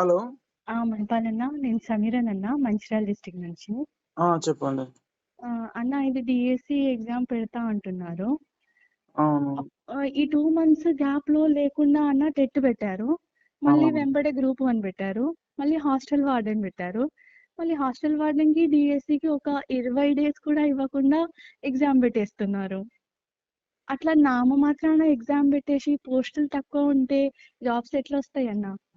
Hello! మణిపాలన్న నేను సమీరనన్న Mancherial district నుంచి. చెప్పండి. అన్న ఇది డీఎస్సీ ఎగ్జామ్ పెడతా అంటున్నారు. ఈ 2 మంత్స్ గ్యాప్‌లో లేకుండా అన్న టెట్ పెట్టారు. మళ్ళీ. వెంబడే గ్రూప్ 1 పెట్టారు. మళ్ళీ హాస్టల్ వార్డెన్ పెట్టారు. మళ్ళీ హాస్టల్ వార్డెన్‌కి, డీఎస్సీకి ఒక 20 డేస్ కూడా ఇవ్వకుండా ఎగ్జామ్ పెట్టేస్తున్నారు. అట్లా నామమాత్రాన ఎగ్జామ్ పెట్టేసి పోస్టులు తక్కువ ఉంటే జాబ్స్ ఎట్లొస్తాయన్న? అవునవును.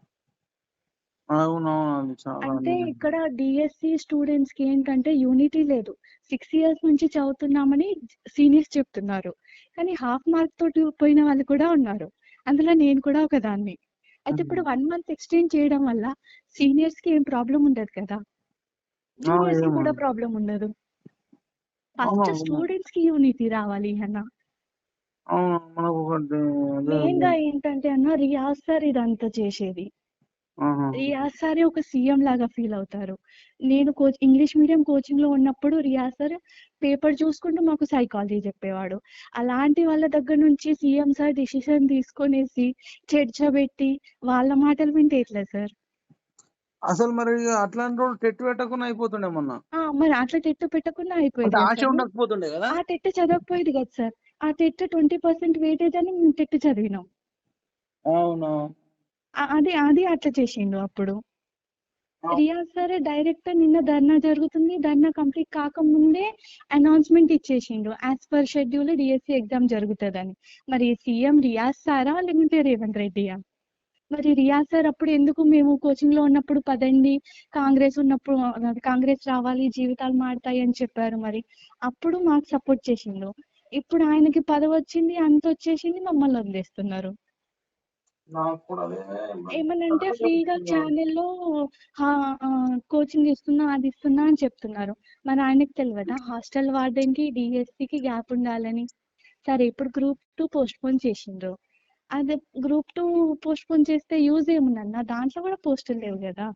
చాలా అంటే. ఇక్కడ డీఎస్సీ స్టూడెంట్స్‌కి ఏంటంటే యూనిటీ లేదు. 6 ఇయర్స్ నుంచి చదువుతున్నామని సీనియర్స్ చెప్తున్నారు. కానీ హాఫ్ మార్క్ తోటి పోయిన వాళ్ళు కూడా ఉన్నారు. అందులో నేను కూడా ఒకదాన్ని. అయితే ఇప్పుడు. 1 మంత్ ఎక్స్‌టెండ్ చేయడం వల్ల సీనియర్స్‌కి ఏం ప్రాబ్లమ్ ఉండదు కదా! ఆ! జూనియర్స్‌కి ఏమో. కూడా ప్రాబ్లమ్ ఉండదు. ఫస్ట్ అవును. స్టూడెంట్స్‌కి యూనిటీ రావాలి అన్న. అవును. మనకొకటి అదే మెయిన్‌గా అదే. ఏంటంటే అన్న రియాజ్ సార్ ఇదంతా చేసేది. రియాజ్ సారే ఒక సీఎం లాగా ఫీల్ అవుతారు. నేను కోచ్ ఇంగ్లీష్ మీడియం కోచింగ్‌లో ఉన్నప్పుడు రియాజ్ సార్ పేపర్ చూసుకుంటూ మాకు సైకాలజీ చెప్పేవాడు. అలాంటి వాళ్ళ దగ్గర నుంచి సీఎం సార్ డెసిషన్ తీసుకొనేసి చర్చబెట్టి వాళ్ళ మాటలు వింటే ఎట్లా సార్? అసలు మరి అట్లాంటోడు టెట్ పెట్టకుండా అయిపోతుండే మొన్న. మరి అట్లా టెట్ పెట్టకుండా అయిపోయేది కదా ఆశ. ఉండకపోతుండే గదా! ఆ టెట్ చదవకపోయేది కదా సార్. ఆ టెట్ 20% వెయిటేజ్ అని మేము టెట్ చదివినాం. అవును. అది అది అట్లా చేసిండు అప్పుడు. రియాజ్ సారే డైరెక్ట్ నిన్న ధర్నా జరుగుతుంది. ధర్నా కంప్లీట్ కాకముందే announcement ఇచ్చేసిండు. As per schedule DSC exam జరుగుతదని. మరి సీఎం రియాజ్ సారా? లేకుంటే రేవంత్ రెడ్డియా? మరి రియాజ్ సార్ అప్పుడు ఎందుకు మేము కోచింగ్‌లో ఉన్నప్పుడు పదండి కాంగ్రెస్ ఉన్నప్పుడు కాంగ్రెస్ రావాలి జీవితాలు మారతాయి అని చెప్పారు మరి. అప్పుడు మాకు సపోర్ట్ చేసిండు. ఇప్పుడు ఆయనకి పదవొచ్చింది అంతొచ్చేసింది మమ్మల్ని వదిలేస్తున్నారు. ఏమనంటే ఫ్రీగా ఛానెల్‌లో కోచింగ్ ఇస్తున్నా, అది ఇస్తున్నా అని చెప్తున్నారు. మరి ఆయనకి తెలవదా హాస్టల్ వార్డెన్‌కి, డీఎస్సీకి గ్యాప్ ఉండాలని? సరే ఇప్పుడు గ్రూప్ 2 పోస్ట్‌పోన్ చేసిండ్రు. అదే గ్రూప్ 2 పోస్ట్‌పోన్ చేస్తే యూజ్ ఏముందన్న? దాంట్లో కూడా పోస్టులు లేవు గదా!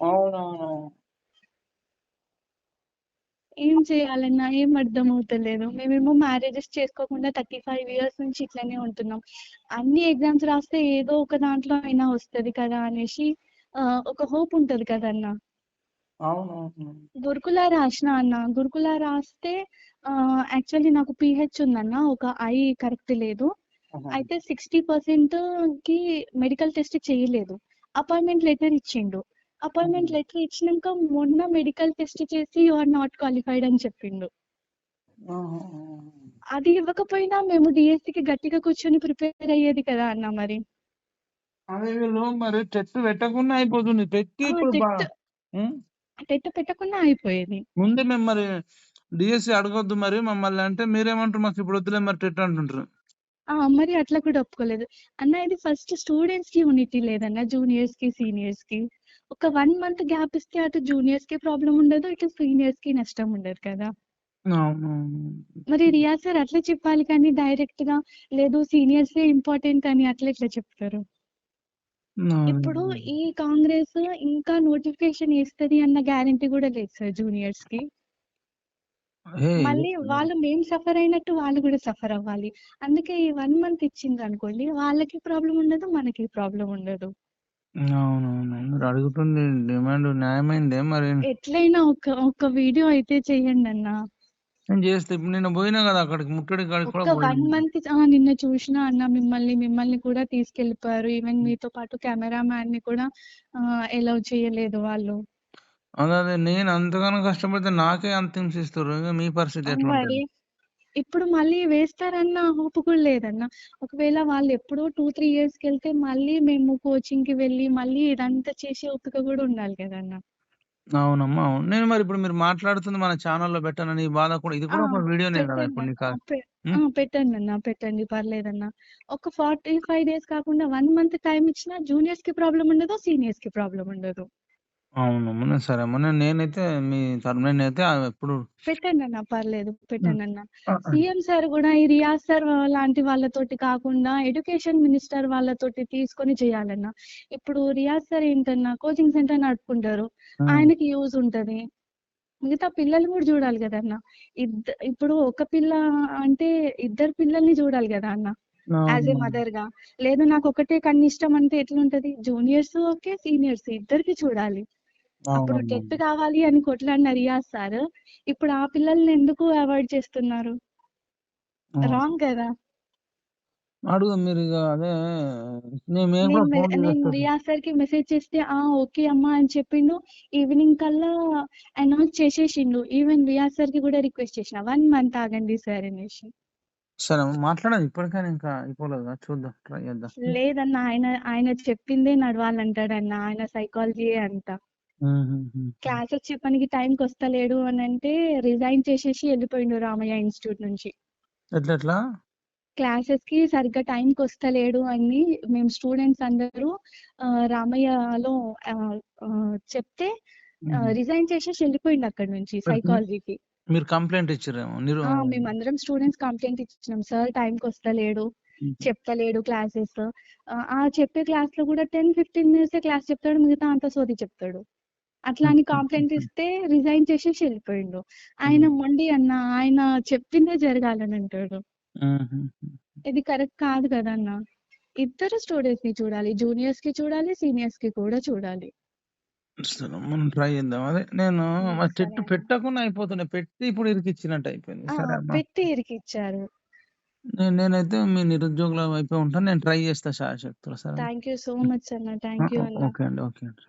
అవునవును. ఏం చేయాలన్నా ఏం అర్థమవుతలేదు. మేమేమో మ్యారేజెస్ చేసుకోకుండా 35 ఇయర్స్ నుంచి ఇట్లనే ఉంటున్నాం. అన్ని ఎగ్జామ్స్ రాస్తే ఏదో ఒక దాంట్లో అయినా వస్తది కదా! అనేసి ఒక హోప్ ఉంటది కదన్న! అవునవును. గురుకుల రాసినా అన్న. గురుకుల రాస్తే యాక్చువల్లీ నాకు పీహెచ్ ఉందన్న. ఒక ఐ కరెక్ట్ లేదు. అయితే 60%కి మెడికల్ టెస్ట్ చేయలేదు. అపాయింట్‌మెంట్ లెటర్ ఇచ్చిండు. అపాయింట్‌మెంట్. లెటర్ ఇచ్చినంక మొన్న మెడికల్ టెస్ట్ చేసి యూ ఆర్ నాట్ క్వాలిఫైడ్ అని చెప్పిండు. అది ఇవ్వకపోయినా మేము డీఎస్సీకి గట్టిగా కూర్చొని ప్రిపేర్ అయ్యేది కదా అన్న మరి. అదే వీళ్ళు మరి టెట్ పెట్టకుండా అయిపోతుంది. పెట్టి. టెట్ పెట్టకుండా అయిపోయేది. ముందే మేము మరి డీఎస్సీ అడగొద్దు మరి మమ్మల్ని అంటే మీరేమంటారు మాకు ఇప్పుడు వద్దులే మరి టెట్ అంటుంటారు. ఆ! మరి అట్లా కూడా ఒప్పుకోలేదు. అన్న ఇది ఫస్ట్ స్టూడెంట్స్‌కి యూనిటీ లేదన్న జూనియర్స్‌కి, సీనియర్స్‌కి. ఒక 1 మంత్ గ్యాప్ ఇస్తే అటు జూనియర్స్‌కి ప్రాబ్లమ్ ఉండదు. ఇటు సీనియర్స్‌కి నష్టం ఉండదు కదా! మరి రియాజ్ సార్ అట్లే చెప్పాలి కానీ డైరెక్ట్‌గా లేదు సీనియర్సే ఇంపార్టెంట్ అని అట్లా ఎట్లా చెప్తారు? ఇప్పుడు. ఈ కాంగ్రెస్ ఇంకా నోటిఫికేషన్ ఏస్తది అన్న గ్యారంటీ కూడా లేదు సార్ జూనియర్స్‌కి. ఏ మళ్ళీ. వాళ్ళు మేము సఫర్ అయినట్టు వాళ్ళు కూడా సఫర్ అవ్వాలి. అందుకే ఈ 1 మంత్ ఇచ్చిండ్రనుకోండి వాళ్ళకి ప్రాబ్లమ్ ఉండదు. మనకి ప్రాబ్లమ్ ఉండదు. అవునవును. మీరు అడుగుతుంది డిమాండ్ న్యాయమైందే మరి. ఎట్లైనా ఒక ఒక వీడియో అయితే చేయండన్న. నేను చేస్తా. ఇప్పుడు నిన్న పోయినా కదా అక్కడికి ముట్టడి కాడికి కూడా ఒక్క 1 పోయినా. మంత్ ఆ! నిన్న చూసినా అన్న మిమ్మల్ని. మిమ్మల్ని కూడా తీసుకెళ్ళిపోయారు. ఈవెన్ మీతో పాటు కెమెరామ్యాన్‌ని కూడా ఆహ్, ఎలౌ చేయలేదు వాళ్ళు. అదే నేను అంతగానం కష్టపడితే నాకే అంత హింసిస్తుర్రు. ఇంక మీ పరిస్థితి? మరి ఇప్పుడు మళ్ళీ వేస్తారన్న హోప్ కూడా లేదన్న. ఒకవేళ వాళ్ళు ఎప్పుడో 2, 3 ఇయర్స్‌కెళ్తే మళ్ళీ మేము కోచింగ్‌కి వెళ్ళి మళ్ళీ ఇదంతా చేసే ఓపిక కూడా ఉండాలి కదన్న. అవునమ్మా! అవును. నేను మరి ఇప్పుడు మీరు మాట్లాడుతుంది మన ఛానెల్‌లో పెట్టానని ఈ బాధ కూడా ఇది ఆ! కూడా ఒక వీడియోనే కదా! ఇప్పుడు పెట్టండన్న. నీకు ఆ! పె ఆ! హ్మ్. పెట్టండన్న. పెట్టండి పర్లేదన్న. ఒక 45 డేస్ కాకుండా 1 మంత్ టైమ్ ఇచ్చినా జూనియర్స్‌కి ప్రాబ్లమ్ ఉండదు. సీనియర్స్‌కి ప్రాబ్లమ్ ఉండదు. అవునమ్మా! నేను సరే నేనైతే మీ నేనైతే ఆహ్, ఎప్పుడు పెట్టండన్న. పర్లేదు. హ్మ్. పెట్టండన్న. ఆ! ఆ! సీఎం సార్ కూడా ఈ రియాజ్ సార్ లాంటి వాళ్ళతోటి కాకుండా ఎడ్యుకేషన్ మినిస్టర్ వాళ్ళతోటి తీసుకొని చేయాలన్న. ఇప్పుడు రియాజ్ సార్ ఏంటన్నా కోచింగ్ సెంటర్ నడుపుకుంటారు. హ్మ్. ఆయనకి యూజ్ ఉంటది. మిగతా పిల్లలు కూడా చూడాలి కదన్న. ఇద్ద ఇప్పుడు ఒక పిల్ల అంటే ఇద్దరు పిల్లల్ని చూడాలి కదా అన్న. యాజ్ ఏ అవును. మదర్గా లేదు నాకు ఒకటే కన్ను ఇష్టం అంటే ఎట్లుంటది జూనియర్స్ ఓకే సీనియర్స్ ఇద్దరికి చూడాలి అప్పుడు టెట్. కావాలి అని కొట్లాడిన రియాజ్ సార్ ఇప్పుడు ఆ పిల్లల్ని ఎందుకు అవాయిడ్ చేస్తున్నారు. రాంగ్ కదా. అడుగు మీరు ఇక అదే నేను రియాజ్ సార్కి మెసేజ్ చేస్తే ఆ ఓకే అమ్మా అని చెప్పిండు. ఈవినింగ్ కల్లా అనౌన్స్ చేసేసిండు. ఈవెన్ రియాజ్ సార్కి కూడా రిక్వెస్ట్ చేసిన. వన్ మంత్ ఆగండి సార్ అనేసి. సరే మాట్లాడదు. ఇప్పటికైనా ఇంకా అయిపోలేదు? చూద్దాం ట్రై చేద్దాం. లేదన్న ఆయన ఆయన చెప్పిందే నడవాలంటాడన్న. ఆయన సైకాలజీ ఉమ్. క్లాసెస్ చెప్పడానికి టైంకి వస్తలేడు అని అంటే రిజైన్ చేసేసి వెళ్ళిపోయిండు రామయ్య ఇన్స్టిట్యూట్ నుంచి. ఎట్లా ఎట్లా క్లాసెస్కి సరిగ్గా టైంకి వస్తలేడు అని మేము స్టూడెంట్స్ అందరూ రామయ్యలో చెప్తే. రిజైన్ చేసేసి వెళ్ళిపోయిండు అక్కడ నుంచి సైకాలజీకి మీరు కంప్లైంట్ ఇచ్చారేమో మీరు ఆ, మేమందరం స్టూడెంట్స్ కంప్లైంట్ ఇచ్చినాం. సార్ టైంకి వస్తలేడు. చెప్తలేడు క్లాసెస్. ఆ చెప్పే క్లాస్లో కూడా టెన్ ఫిఫ్టీన్ మినిట్స్ క్లాస్ చెప్తాడు మిగతా అంతా సోది చెప్తాడు. అట్లా అని కంప్లైంట్ ఇస్తే రిజైన్ చేసేసి వెళ్ళిపోయిండు. ఆయన మొండి అన్న ఆయన చెప్పిందే జరగాలని అంటాడు. ఉమ్. ఇది కరెక్ట్ కాదు కదా అన్న? ఇద్దరు స్టూడెంట్స్ని చూడాలి జూనియర్స్కి చూడాలి సీనియర్స్కి కూడా చూడాలి. మనం ట్రై చేద్దాం. అదే నేను చెట్టు. పెట్టకుండా అయిపోతుండే పెట్టి ఇప్పుడు ఇరికిచ్చినట్టు అయిపోయింది. పెట్టి ఇరికిచ్చారు. నేను నేనైతే మీ నిరుద్యోగుల వైపే ఉంటాను. నేను ట్రై చేస్తా శాశక్తులు సరే థ్యాంక్ యూ సో మచ్ అన్న. థ్యాంక్ యూ ఓకే అండి ఓకే అండి.